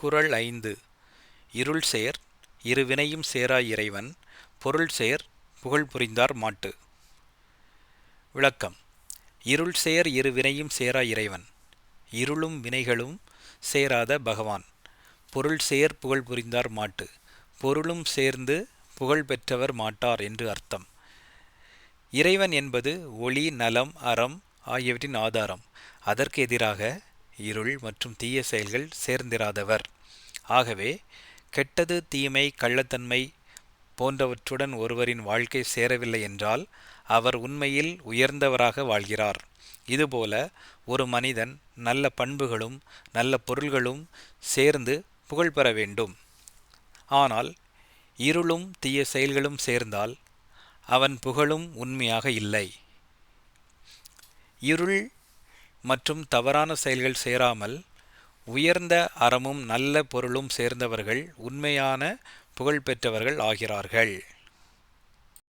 குரல் ஐந்து. இருள் சேர் இரு வினையும் சேரா இறைவன் பொருள் சேர் புகழ் புரிந்தார் மாட்டு. விளக்கம். இருள் சேர் இரு வினையும் சேரா இறைவன். இருளும் வினைகளும் சேராத பகவான். பொருள் சேர் புகழ் புரிந்தார் மாட்டு. பொருளும் சேர்ந்து புகழ் பெற்றவர் மாட்டார் என்று அர்த்தம். இறைவன் என்பது ஒளி நலம் அறம் ஆகியவற்றின் ஆதாரம். அதற்கு எதிராக இருள் மற்றும் தீய செயல்கள் சேர்ந்திராதவர். ஆகவே கெட்டது தீமை கள்ளத்தன்மை போன்றவற்றுடன் ஒருவரின் வாழ்க்கை சேரவில்லை என்றால் அவர் உண்மையில் உயர்ந்தவராக வாழ்கிறார். இதுபோல ஒரு மனிதன் நல்ல பண்புகளும் நல்ல பொருள்களும் சேர்ந்து புகழ் பெற வேண்டும். ஆனால் இருளும் தீய செயல்களும் சேர்ந்தால் அவன் புகழும் உண்மையாக இல்லை. இருள் மற்றும் தவறான செயல்கள் சேராமல் உயர்ந்த அறமும் நல்ல பொருளும் சேர்ந்தவர்கள் உண்மையான புகழ் பெற்றவர்கள் ஆகிறார்கள்.